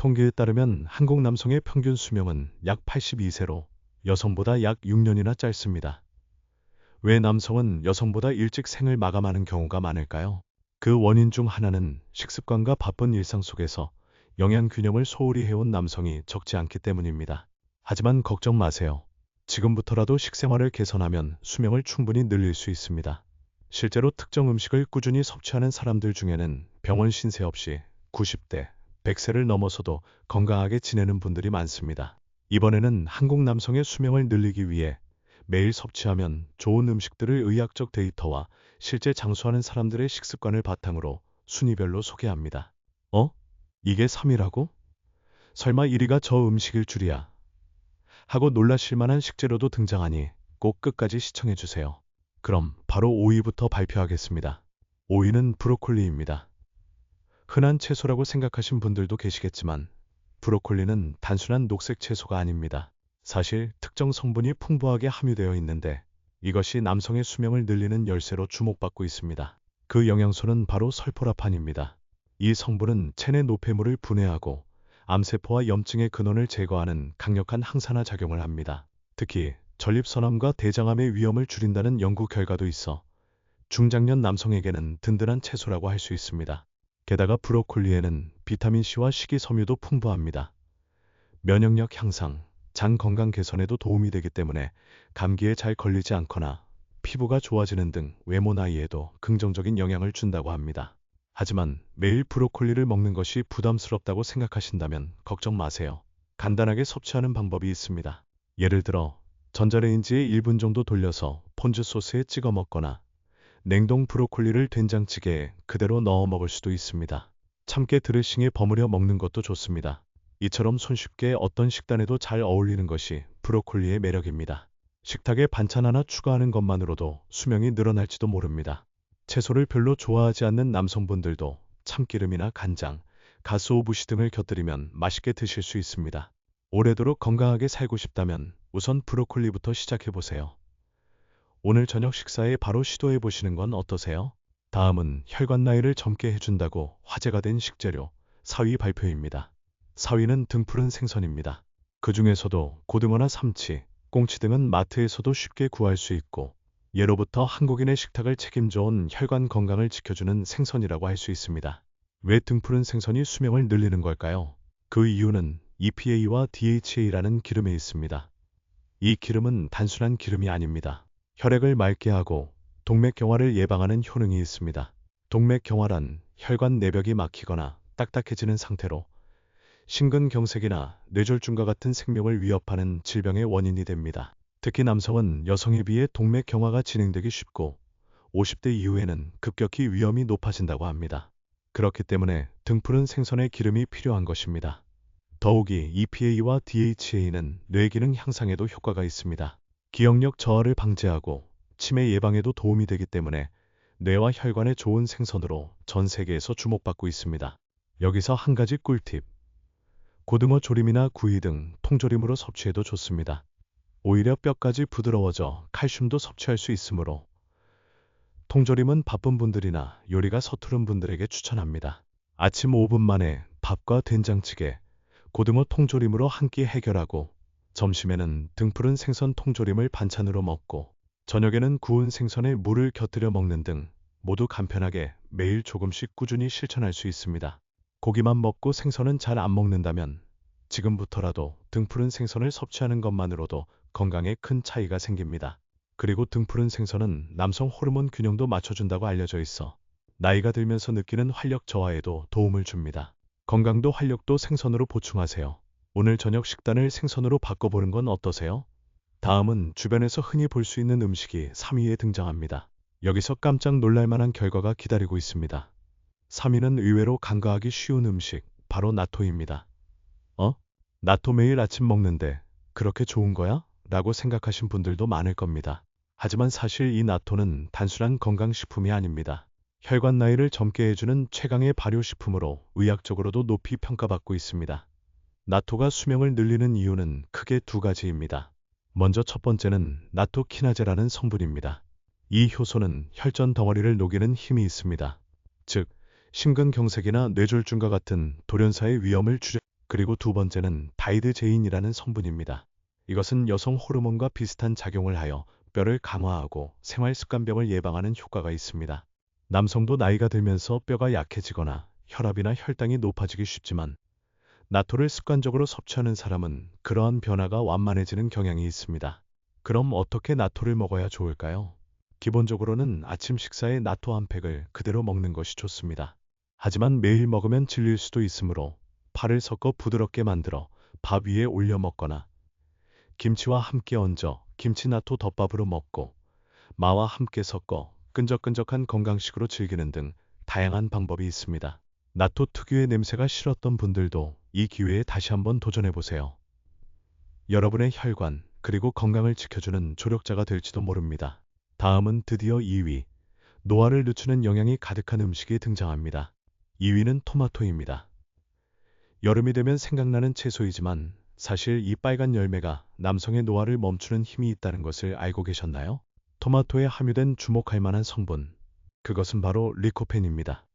통계에 따르면 한국 남성의 평균 수명은 약 82세로 여성보다 약 6년이나 짧습니다. 왜 남성은 여성보다 일찍 생을 마감하는 경우가 많을까요? 그 원인 중 하나는 식습관과 바쁜 일상 속에서 영양 균형을 소홀히 해온 남성이 적지 않기 때문입니다. 하지만 걱정 마세요. 지금부터라도 식생활을 개선하면 수명을 충분히 늘릴 수 있습니다. 실제로 특정 음식을 꾸준히 섭취하는 사람들 중에는 병원 신세 없이 90대, 100세를 넘어서도 건강하게 지내는 분들이 많습니다. 이번에는 한국 남성의 수명을 늘리기 위해 매일 섭취하면 좋은 음식들을 의학적 데이터와 실제 장수하는 사람들의 식습관을 바탕으로 순위별로 소개합니다. 어? 이게 3위라고? 설마 1위가 저 음식일 줄이야. 하고 놀라실 만한 식재료도 등장하니 꼭 끝까지 시청해 주세요. 그럼 바로 5위부터 발표하겠습니다. 5위는 브로콜리입니다. 흔한 채소라고 생각하신 분들도 계시겠지만 브로콜리는 단순한 녹색 채소가 아닙니다. 사실 특정 성분이 풍부하게 함유되어 있는데 이것이 남성의 수명을 늘리는 열쇠로 주목받고 있습니다. 그 영양소는 바로 설포라판입니다. 이 성분은 체내 노폐물을 분해하고 암세포와 염증의 근원을 제거하는 강력한 항산화 작용을 합니다. 특히 전립선암과 대장암의 위험을 줄인다는 연구 결과도 있어 중장년 남성에게는 든든한 채소라고 할 수 있습니다. 게다가 브로콜리에는 비타민C와 식이섬유도 풍부합니다. 면역력 향상, 장 건강 개선에도 도움이 되기 때문에 감기에 잘 걸리지 않거나 피부가 좋아지는 등 외모 나이에도 긍정적인 영향을 준다고 합니다. 하지만 매일 브로콜리를 먹는 것이 부담스럽다고 생각하신다면 걱정 마세요. 간단하게 섭취하는 방법이 있습니다. 예를 들어 전자레인지에 1분 정도 돌려서 폰즈 소스에 찍어 먹거나 냉동 브로콜리를 된장찌개에 그대로 넣어 먹을 수도 있습니다. 참깨 드레싱에 버무려 먹는 것도 좋습니다. 이처럼 손쉽게 어떤 식단에도 잘 어울리는 것이 브로콜리의 매력입니다. 식탁에 반찬 하나 추가하는 것만으로도 수명이 늘어날지도 모릅니다. 채소를 별로 좋아하지 않는 남성분들도 참기름이나 간장, 가스오부시 등을 곁들이면 맛있게 드실 수 있습니다. 오래도록 건강하게 살고 싶다면 우선 브로콜리부터 시작해 보세요. 오늘 저녁 식사에 바로 시도해 보시는 건 어떠세요? 다음은 혈관 나이를 젊게 해준다고 화제가 된 식재료 4위 발표입니다. 4위는 등푸른 생선입니다. 그 중에서도 고등어나 삼치, 꽁치 등은 마트에서도 쉽게 구할 수 있고 예로부터 한국인의 식탁을 책임져 온 혈관 건강을 지켜주는 생선이라고 할 수 있습니다. 왜 등푸른 생선이 수명을 늘리는 걸까요? 그 이유는 EPA와 DHA라는 기름에 있습니다. 이 기름은 단순한 기름이 아닙니다. 혈액을 맑게 하고 동맥경화를 예방하는 효능이 있습니다. 동맥경화란 혈관 내벽이 막히거나 딱딱해지는 상태로 심근경색이나 뇌졸중과 같은 생명을 위협하는 질병의 원인이 됩니다. 특히 남성은 여성에 비해 동맥경화가 진행되기 쉽고 50대 이후에는 급격히 위험이 높아진다고 합니다. 그렇기 때문에 등푸른 생선의 기름이 필요한 것입니다. 더욱이 EPA와 DHA는 뇌기능 향상에도 효과가 있습니다. 기억력 저하를 방지하고 치매 예방에도 도움이 되기 때문에 뇌와 혈관에 좋은 생선으로 전 세계에서 주목받고 있습니다. 여기서 한 가지 꿀팁. 고등어 조림이나 구이 등 통조림으로 섭취해도 좋습니다. 오히려 뼈까지 부드러워져 칼슘도 섭취할 수 있으므로 통조림은 바쁜 분들이나 요리가 서투른 분들에게 추천합니다. 아침 5분 만에 밥과 된장찌개, 고등어 통조림으로 한 끼 해결하고 점심에는 등푸른 생선 통조림을 반찬으로 먹고 저녁에는 구운 생선에 물을 곁들여 먹는 등 모두 간편하게 매일 조금씩 꾸준히 실천할 수 있습니다. 고기만 먹고 생선은 잘 안 먹는다면 지금부터라도 등푸른 생선을 섭취하는 것만으로도 건강에 큰 차이가 생깁니다. 그리고 등푸른 생선은 남성 호르몬 균형도 맞춰준다고 알려져 있어 나이가 들면서 느끼는 활력 저하에도 도움을 줍니다. 건강도 활력도 생선으로 보충하세요. 오늘 저녁 식단을 생선으로 바꿔보는 건 어떠세요? 다음은 주변에서 흔히 볼 수 있는 음식이 3위에 등장합니다. 여기서 깜짝 놀랄만한 결과가 기다리고 있습니다. 3위는 의외로 간과하기 쉬운 음식, 바로 나토입니다. 어? 나토 매일 아침 먹는데 그렇게 좋은 거야? 라고 생각하신 분들도 많을 겁니다. 하지만 사실 이 나토는 단순한 건강식품이 아닙니다. 혈관 나이를 젊게 해주는 최강의 발효식품으로 의학적으로도 높이 평가받고 있습니다. 나토가 수명을 늘리는 이유는 크게 두 가지입니다. 먼저 첫 번째는 나토키나제라는 성분입니다. 이 효소는 혈전 덩어리를 녹이는 힘이 있습니다. 즉, 심근경색이나 뇌졸중과 같은 돌연사의 위험을 줄여 그리고 두 번째는 다이드제인이라는 성분입니다. 이것은 여성 호르몬과 비슷한 작용을 하여 뼈를 강화하고 생활 습관병을 예방하는 효과가 있습니다. 남성도 나이가 들면서 뼈가 약해지거나 혈압이나 혈당이 높아지기 쉽지만 나토를 습관적으로 섭취하는 사람은 그러한 변화가 완만해지는 경향이 있습니다. 그럼 어떻게 나토를 먹어야 좋을까요? 기본적으로는 아침 식사에 나토 한 팩을 그대로 먹는 것이 좋습니다. 하지만 매일 먹으면 질릴 수도 있으므로 파를 섞어 부드럽게 만들어 밥 위에 올려 먹거나 김치와 함께 얹어 김치나토 덮밥으로 먹고 마와 함께 섞어 끈적끈적한 건강식으로 즐기는 등 다양한 방법이 있습니다. 나토 특유의 냄새가 싫었던 분들도 이 기회에 다시 한번 도전해 보세요. 여러분의 혈관 그리고 건강을 지켜주는 조력자가 될지도 모릅니다. 다음은 드디어 2위. 노화를 늦추는 영양이 가득한 음식이 등장합니다. 2위는 토마토입니다. 여름이 되면 생각나는 채소이지만 사실 이 빨간 열매가 남성의 노화를 멈추는 힘이 있다는 것을 알고 계셨나요? 토마토에 함유된 주목할 만한 성분. 그것은 바로 리코펜입니다.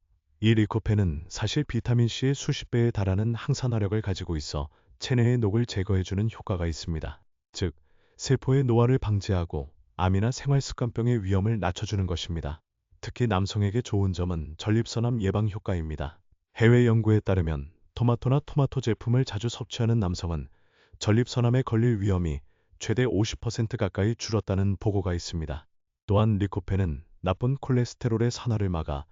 이 리코펜은 사실 비타민C의 수십 배에 달하는 항산화력을 가지고 있어 체내의 녹을 제거해주는 효과가 있습니다. 즉, 세포의 노화를 방지하고 암이나 생활습관병의 위험을 낮춰주는 것입니다. 특히 남성에게 좋은 점은 전립선암 예방 효과입니다. 해외 연구에 따르면 토마토나 토마토 제품을 자주 섭취하는 남성은 전립선암에 걸릴 위험이 최대 50% 가까이 줄었다는 보고가 있습니다. 또한 리코펜은 나쁜 콜레스테롤의 산화를 막아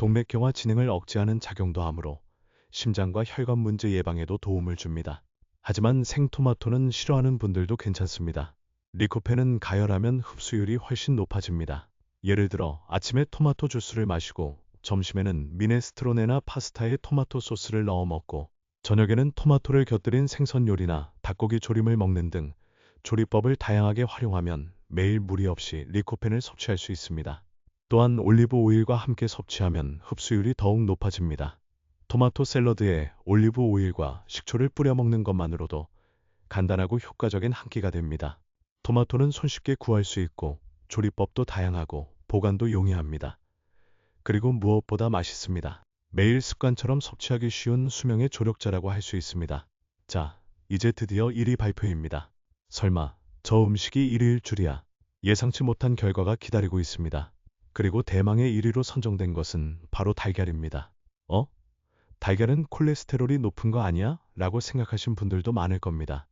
동맥경화 진행을 억제하는 작용도 하므로 심장과 혈관 문제 예방에도 도움을 줍니다. 하지만 생토마토는 싫어하는 분들도 괜찮습니다. 리코펜은 가열하면 흡수율이 훨씬 높아집니다. 예를 들어 아침에 토마토 주스를 마시고 점심에는 미네스트로네나 파스타에 토마토 소스를 넣어 먹고 저녁에는 토마토를 곁들인 생선 요리나 닭고기 조림을 먹는 등 조리법을 다양하게 활용하면 매일 무리 없이 리코펜을 섭취할 수 있습니다. 또한 올리브 오일과 함께 섭취하면 흡수율이 더욱 높아집니다. 토마토 샐러드에 올리브 오일과 식초를 뿌려 먹는 것만으로도 간단하고 효과적인 한 끼가 됩니다. 토마토는 손쉽게 구할 수 있고 조리법도 다양하고 보관도 용이합니다. 그리고 무엇보다 맛있습니다. 매일 습관처럼 섭취하기 쉬운 수명의 조력자라고 할 수 있습니다. 자, 이제 드디어 1위 발표입니다. 설마 저 음식이 1위일 줄이야. 예상치 못한 결과가 기다리고 있습니다. 그리고 대망의 1위로 선정된 것은 바로 달걀입니다. 어? 달걀은 콜레스테롤이 높은 거 아니야? 라고 생각하신 분들도 많을 겁니다.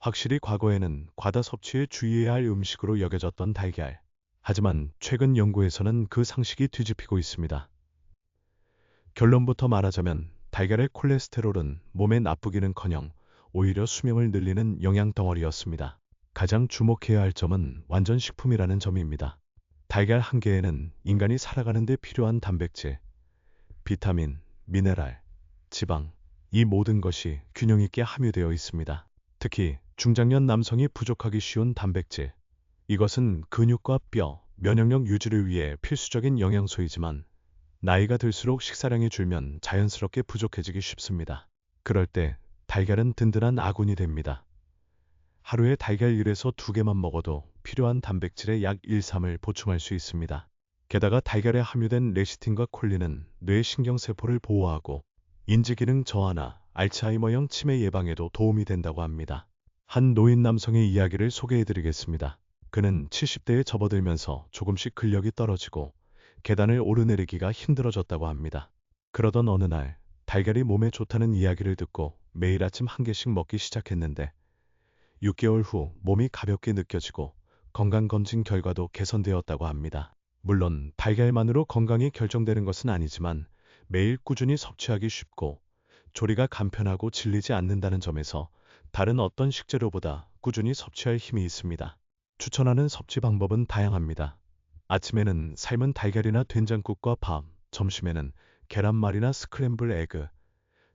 확실히 과거에는 과다 섭취에 주의해야 할 음식으로 여겨졌던 달걀. 하지만 최근 연구에서는 그 상식이 뒤집히고 있습니다. 결론부터 말하자면 달걀의 콜레스테롤은 몸에 나쁘기는커녕 오히려 수명을 늘리는 영양 덩어리였습니다. 가장 주목해야 할 점은 완전 식품이라는 점입니다. 달걀 한 개에는 인간이 살아가는 데 필요한 단백질, 비타민, 미네랄, 지방, 이 모든 것이 균형 있게 함유되어 있습니다. 특히 중장년 남성이 부족하기 쉬운 단백질. 이것은 근육과 뼈, 면역력 유지를 위해 필수적인 영양소이지만 나이가 들수록 식사량이 줄면 자연스럽게 부족해지기 쉽습니다. 그럴 때 달걀은 든든한 아군이 됩니다. 하루에 달걀 1에서 2개만 먹어도 필요한 단백질의 약 1, 3을 보충할 수 있습니다. 게다가 달걀에 함유된 레시틴과 콜린은 뇌 신경세포를 보호하고 인지기능 저하나 알츠하이머형 치매 예방에도 도움이 된다고 합니다. 한 노인 남성의 이야기를 소개해드리겠습니다. 그는 70대에 접어들면서 조금씩 근력이 떨어지고 계단을 오르내리기가 힘들어졌다고 합니다. 그러던 어느 날 달걀이 몸에 좋다는 이야기를 듣고 매일 아침 한 개씩 먹기 시작했는데 6개월 후 몸이 가볍게 느껴지고 건강검진 결과도 개선되었다고 합니다. 물론 달걀만으로 건강이 결정되는 것은 아니지만 매일 꾸준히 섭취하기 쉽고 조리가 간편하고 질리지 않는다는 점에서 다른 어떤 식재료보다 꾸준히 섭취할 힘이 있습니다. 추천하는 섭취 방법은 다양합니다. 아침에는 삶은 달걀이나 된장국과 밥, 점심에는 계란말이나 스크램블 에그,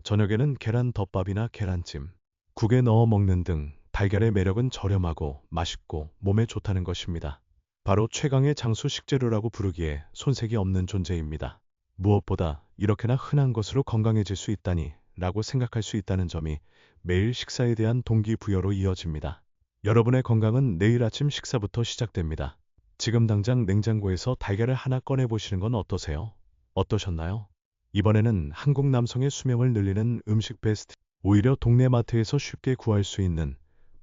저녁에는 계란 덮밥이나 계란찜, 국에 넣어 먹는 등 달걀의 매력은 저렴하고 맛있고 몸에 좋다는 것입니다. 바로 최강의 장수 식재료라고 부르기에 손색이 없는 존재입니다. 무엇보다 이렇게나 흔한 것으로 건강해질 수 있다니 라고 생각할 수 있다는 점이 매일 식사에 대한 동기부여로 이어집니다. 여러분의 건강은 내일 아침 식사부터 시작됩니다. 지금 당장 냉장고에서 달걀을 하나 꺼내 보시는 건 어떠세요? 어떠셨나요? 이번에는 한국 남성의 수명을 늘리는 음식 베스트 오히려 동네 마트에서 쉽게 구할 수 있는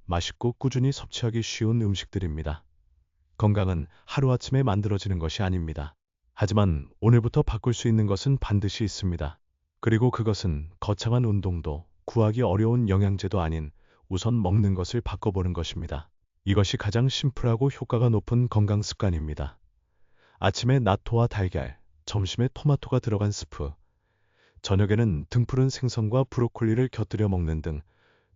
맛있고 꾸준히 섭취하기 쉬운 음식들입니다. 건강은 하루아침에 만들어지는 것이 아닙니다. 하지만 오늘부터 바꿀 수 있는 것은 반드시 있습니다. 그리고 그것은 거창한 운동도 구하기 어려운 영양제도 아닌 우선 먹는 것을 바꿔보는 것입니다. 이것이 가장 심플하고 효과가 높은 건강 습관입니다. 아침에 나토와 달걀, 점심에 토마토가 들어간 스프, 저녁에는 등푸른 생선과 브로콜리를 곁들여 먹는 등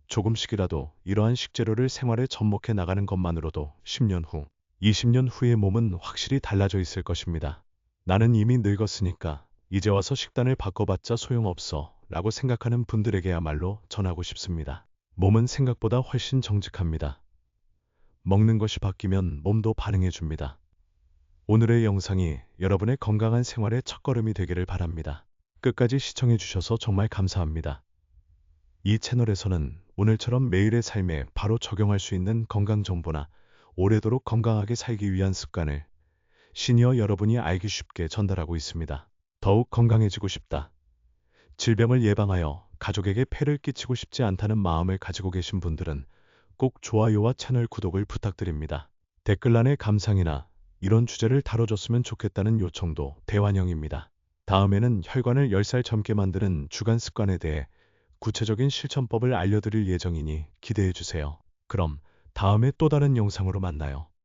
조금씩이라도 이러한 식재료를 생활에 접목해 나가는 것만으로도 10년 후, 20년 후의 몸은 확실히 달라져 있을 것입니다. 나는 이미 늙었으니까 이제 와서 식단을 바꿔봤자 소용없어 라고 생각하는 분들에게야말로 전하고 싶습니다. 몸은 생각보다 훨씬 정직합니다. 먹는 것이 바뀌면 몸도 반응해 줍니다. 오늘의 영상이 여러분의 건강한 생활의 첫걸음이 되기를 바랍니다. 끝까지 시청해 주셔서 정말 감사합니다. 이 채널에서는 오늘처럼 매일의 삶에 바로 적용할 수 있는 건강 정보나 오래도록 건강하게 살기 위한 습관을 시니어 여러분이 알기 쉽게 전달하고 있습니다. 더욱 건강해지고 싶다. 질병을 예방하여 가족에게 폐를 끼치고 싶지 않다는 마음을 가지고 계신 분들은 꼭 좋아요와 채널 구독을 부탁드립니다. 댓글란에 감상이나 이런 주제를 다뤄줬으면 좋겠다는 요청도 대환영입니다. 다음에는 혈관을 10살 젊게 만드는 주간 습관에 대해 구체적인 실천법을 알려드릴 예정이니 기대해 주세요. 그럼 다음에 또 다른 영상으로 만나요.